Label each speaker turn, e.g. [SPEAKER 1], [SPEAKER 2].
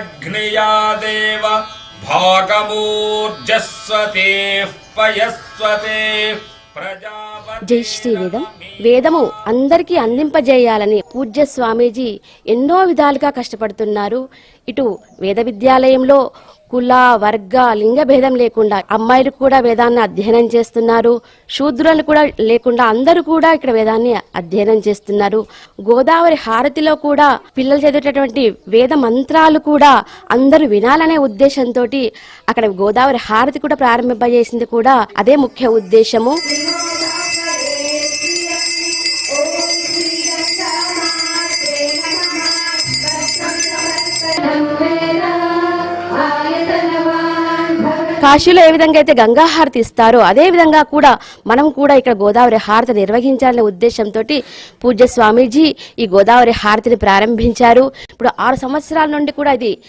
[SPEAKER 1] అగ్నియాదేవ భాగమూర్జస్వతే పయస్వతే
[SPEAKER 2] జై శ్రీ వేదం వేదము అందరికీ అందింపజేయాలని పూజ్య స్వామీజీ ఎన్నో విధాలుగా కష్టపడుతున్నారు. ఇటు వేద విద్యాలయంలో కుల వర్గ లింగ భేదం లేకుండా అమ్మాయిలు కూడా వేదాన్ని అధ్యయనం చేస్తున్నారు. శూద్రులు కూడా లేకుండా అందరూ కూడా ఇక్కడ వేదాన్ని అధ్యయనం చేస్తున్నారు. గోదావరి హారతిలో కూడా పిల్లలు చదివేటటువంటి వేద మంత్రాలు కూడా అందరూ వినాలనే ఉద్దేశంతో అక్కడ గోదావరి హారతి కూడా ప్రారంభింపజేసింది కూడా అదే ముఖ్య ఉద్దేశము. కాశీలో ఏ విధంగా అయితే గంగా హారతి ఇస్తారో అదే విధంగా కూడా మనం కూడా ఇక్కడ గోదావరి హారతి నిర్వహించాలనే ఉద్దేశంతో పూజ్య స్వామీజీ ఈ గోదావరి హారతిని ప్రారంభించారు. ఇప్పుడు ఆరు సంవత్సరాల నుండి కూడా ఇది